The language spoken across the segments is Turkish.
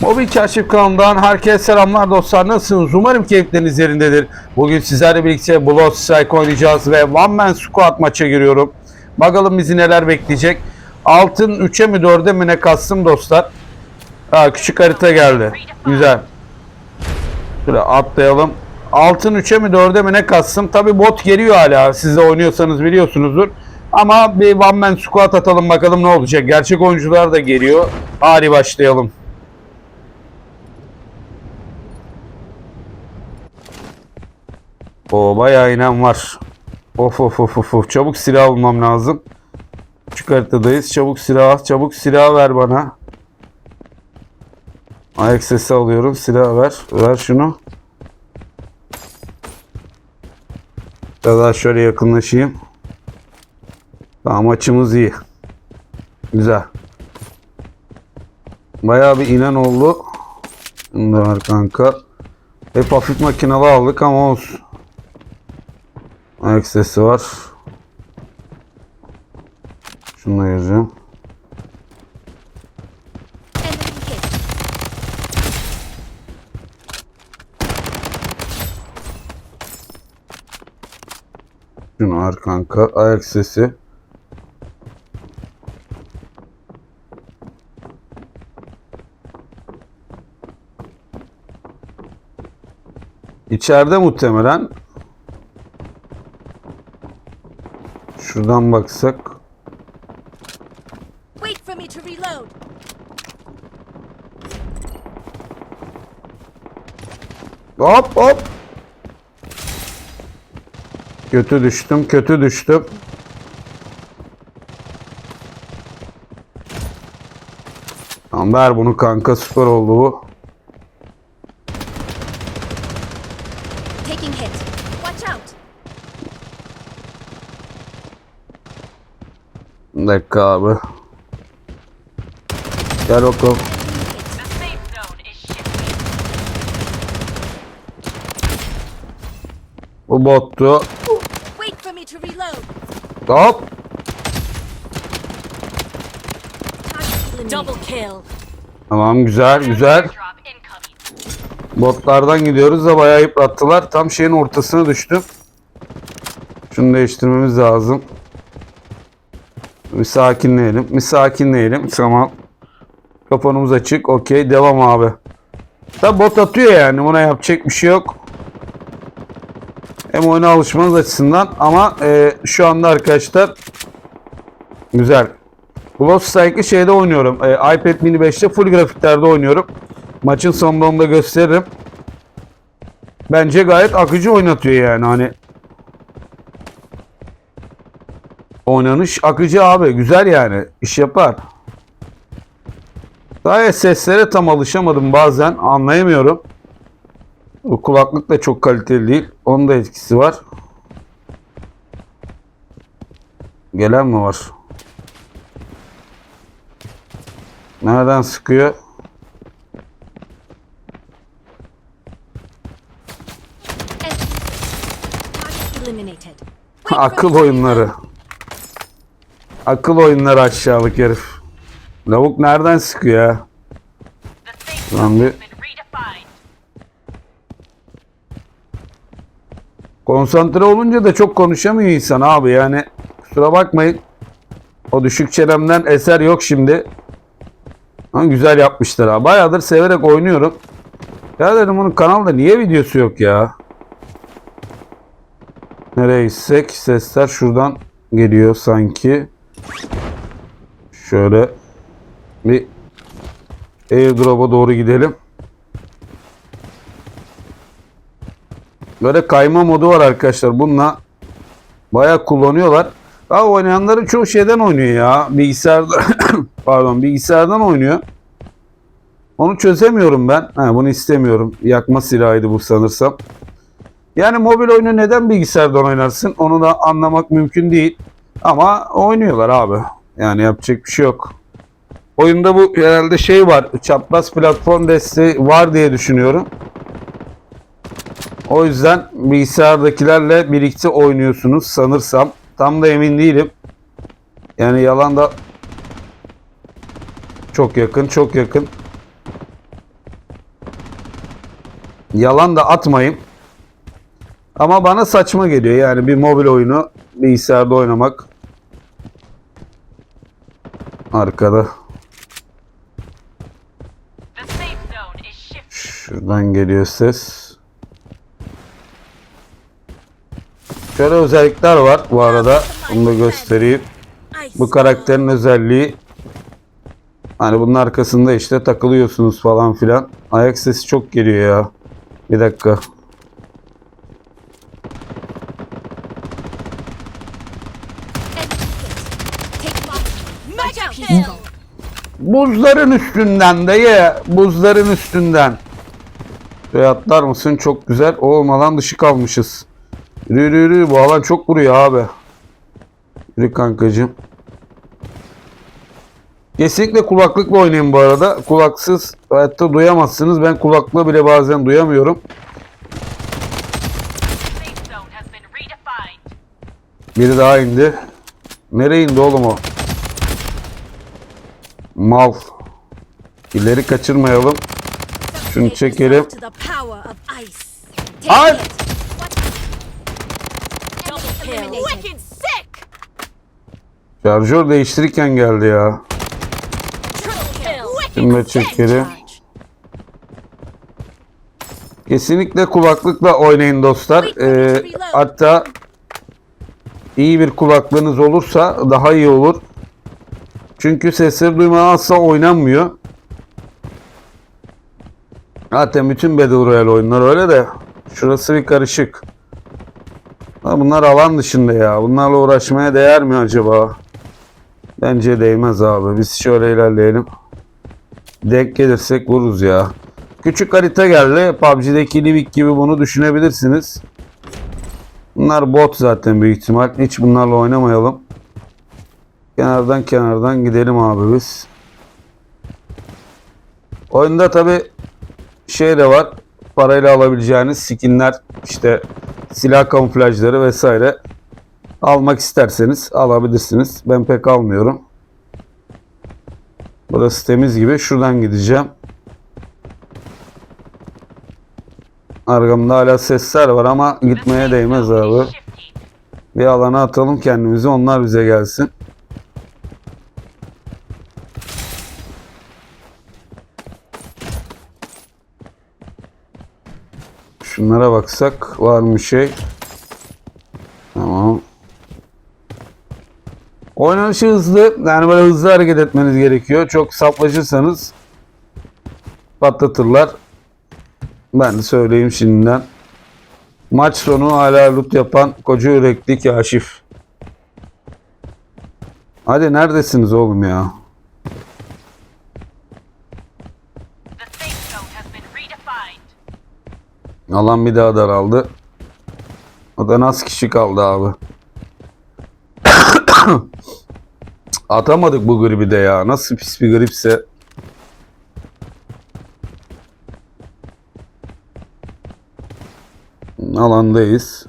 Mobil Kaşif kanalından herkese selamlar dostlar. Nasılsınız? Umarım keyifleriniz yerindedir. Bugün sizlerle birlikte Blood Strike oynayacağız ve One Man Squad maça giriyorum. Bakalım bizi neler bekleyecek. Altın 3'e mi 4'e mi ne kastım dostlar. Ha, küçük harita geldi. Güzel. Şöyle atlayalım. Altın 3'e mi 4'e mi ne kastım. Tabi bot geliyor hala. Siz de oynuyorsanız biliyorsunuzdur. Ama bir One Man Squad atalım bakalım ne olacak. Gerçek oyuncular da geliyor. Hadi başlayalım. O bayağı inen var. Of of of of of. Çabuk silah bulmam lazım. Küçük haritadayız. Çabuk silah. Çabuk silah ver bana. Ayak sesi alıyorum. Silah ver. Ver şunu. Biraz daha şöyle yakınlaşayım. Tamam açımız iyi. Güzel. Bayağı bir inen oldu. Da ver kanka. Hep hafif makinalı aldık ama olsun. Ayak sesi var. Şunu da hit. Şunu var kanka. Ayak sesi. İçeride muhtemelen. Şuradan baksak. Wait for me to reload. Hop hop. Kötü düştüm, kötü düştüm. Tamam ver bunu kanka süper oldu bu. Dakika abi. Gel bakalım. Bu bottu. Hop. Tamam güzel güzel. Botlardan gidiyoruz da bayağı yıprattılar. Tam şeyin ortasına düştüm. Şunu değiştirmemiz lazım. Bir sakinleyelim. Bir sakinleyelim. Tamam. Kapanımız açık. Okey. Devam abi. Tabi bot atıyor yani. Buna yapacak bir şey yok. Hem oyuna alışmanız açısından ama e, şu anda arkadaşlar güzel. Blood Strike'ı şeyde oynuyorum. E, iPad mini 5'te full grafiklerde oynuyorum. Maçın sonunda onu da gösteririm. Bence gayet akıcı oynatıyor yani hani. Oynanış akıcı abi. Güzel yani. İş yapar. Gayet seslere tam alışamadım bazen. Anlayamıyorum. Bu kulaklık da çok kaliteli değil. Onun da etkisi var. Gelen mi var? Nereden sıkıyor? Akıl oyunları. Akıl oyunları aşağılık herif. Lavuk nereden sıkıyor ya? Lan bir konsantre olunca da çok konuşamıyor insan abi yani. Kusura bakmayın. O düşük çenemden eser yok şimdi. Ama güzel yapmışlar ha. Bayağıdır severek oynuyorum. Ya dedim bunun kanalda niye videosu yok ya? Nereye gitsek sesler şuradan geliyor sanki. Şöyle bir airdrop'a doğru gidelim. Böyle kayma modu var arkadaşlar. Bununla bayağı kullanıyorlar. Ha oynayanların çoğu şeyden oynuyor ya. Bilgisayarda pardon bilgisayardan oynuyor. Onu çözemiyorum ben. Ha, bunu istemiyorum. Yakma silahıydı bu sanırsam. Yani mobil oyunu neden bilgisayardan oynarsın? Onu da anlamak mümkün değil. Ama oynuyorlar abi. Yani yapacak bir şey yok. Oyunda bu herhalde şey var. Çapraz platform desteği var diye düşünüyorum. O yüzden bilgisayardakilerle birlikte oynuyorsunuz sanırsam. Tam da emin değilim. Yani yalan da çok yakın, çok yakın. Yalan da atmayın. Ama bana saçma geliyor yani bir mobil oyunu bilgisayarda oynamak. Arkada. Şuradan geliyor ses. Şöyle özellikler var bu arada. Bunu da göstereyim. Bu karakterin özelliği hani bunun arkasında işte takılıyorsunuz falan filan. Ayak sesi çok geliyor ya. Bir dakika. Buzların üstünden de ye. Buzların üstünden. Şuraya atlar mısın? Çok güzel. Olmadan dışı kalmışız. Yürü yürü yürü. Bu alan çok vuruyor abi. Yürü kankacığım. Kesinlikle kulaklıkla oynayın bu arada. Kulaksız hayatta duyamazsınız. Ben kulaklığı bile bazen duyamıyorum. Biri daha indi. Nereye indi oğlum o? Mal. İleri kaçırmayalım. Şunu çekelim. Ay! Şarjör değiştirirken geldi ya. Şimdi de çekelim. Kesinlikle kulaklıkla oynayın dostlar. Ee, hatta iyi bir kulaklığınız olursa daha iyi olur. Çünkü sesleri duymadan asla oynanmıyor. Zaten bütün Battle Royale oyunlar öyle de şurası bir karışık. Bunlar alan dışında ya. Bunlarla uğraşmaya değer mi acaba? Bence değmez abi. Biz şöyle ilerleyelim. Denk gelirsek vururuz ya. Küçük harita geldi. PUBG'deki Livik gibi bunu düşünebilirsiniz. Bunlar bot zaten büyük ihtimal. Hiç bunlarla oynamayalım. Kenardan kenardan gidelim abi biz. Oyunda tabi şey de var. Parayla alabileceğiniz skinler, işte silah kamuflajları vesaire almak isterseniz alabilirsiniz. Ben pek almıyorum. Burası temiz gibi. Şuradan gideceğim. Arkamda hala sesler var ama gitmeye değmez abi. Bir alana atalım kendimizi. Onlar bize gelsin. Şunlara baksak var mı şey? Tamam. Oynanışı hızlı. Yani böyle hızlı hareket etmeniz gerekiyor. Çok saplaşırsanız patlatırlar. Ben de söyleyeyim şimdiden. Maç sonu hala loot yapan koca yürekli kaşif. Hadi neredesiniz oğlum ya? Alan bir daha daraldı. O da nasıl kişi kaldı abi? Atamadık bu gribi de ya. Nasıl pis bir gripse. Alandayız.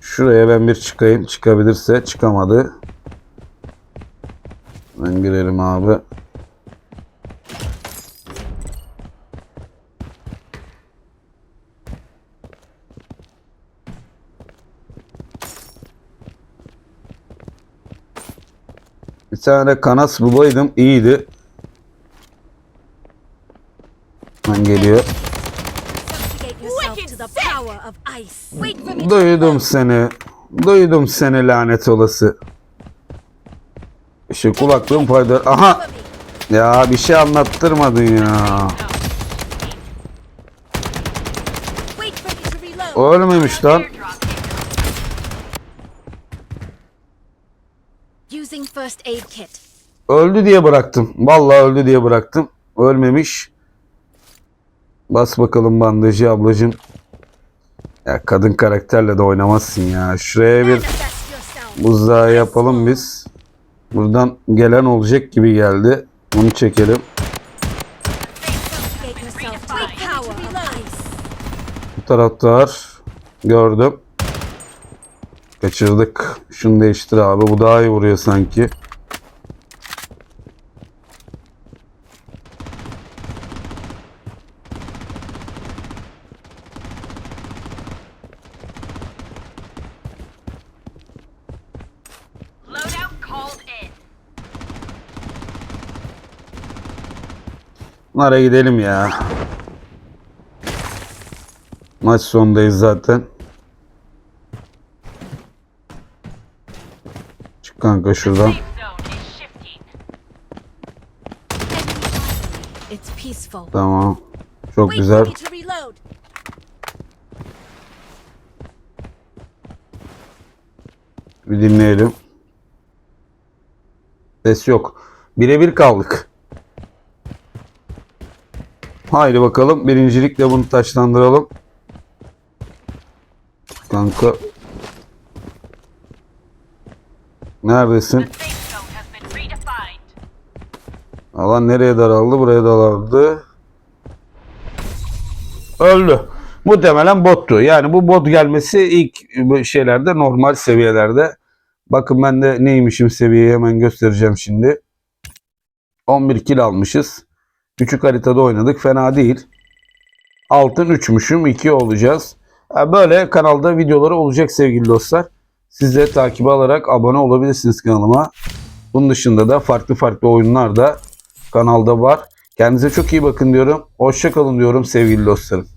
Şuraya ben bir çıkayım. Çıkabilirse çıkamadı. Ben girelim abi. Tane kanas bulaydım. iyiydi. Ben geliyor. Duydum seni. Duydum seni lanet olası. Şu kulaklığım paydır. Aha! Ya bir şey anlattırmadın ya. Ölmemiş lan. Using first aid kit. Öldü diye bıraktım. Vallahi öldü diye bıraktım. Ölmemiş. Bas bakalım bandajı ablacım. Ya kadın karakterle de oynamazsın ya. Şuraya bir buzdağı yapalım biz. Buradan gelen olacak gibi geldi. Bunu çekelim. Bu tarafta var. Gördüm. Kaçırdık. Şunu değiştir abi. Bu daha iyi vuruyor sanki. Bunlara gidelim ya. Maç sondayız zaten. Kanka şuradan. Tamam. Çok güzel. Bir dinleyelim. Ses yok. Birebir kaldık. Haydi bakalım. Birincilikle bunu taşlandıralım. Kanka. Neredesin? Alan nereye daraldı? Buraya daraldı. Öldü. Muhtemelen bottu. Yani bu bot gelmesi ilk şeylerde normal seviyelerde. Bakın ben de neymişim seviyeyi hemen göstereceğim şimdi. 11 kill almışız. Küçük haritada oynadık. Fena değil. Altın 3'müşüm. 2 olacağız. Böyle kanalda videoları olacak sevgili dostlar. Siz de takibi alarak abone olabilirsiniz kanalıma. Bunun dışında da farklı farklı oyunlar da kanalda var. Kendinize çok iyi bakın diyorum. Hoşça kalın diyorum sevgili dostlarım.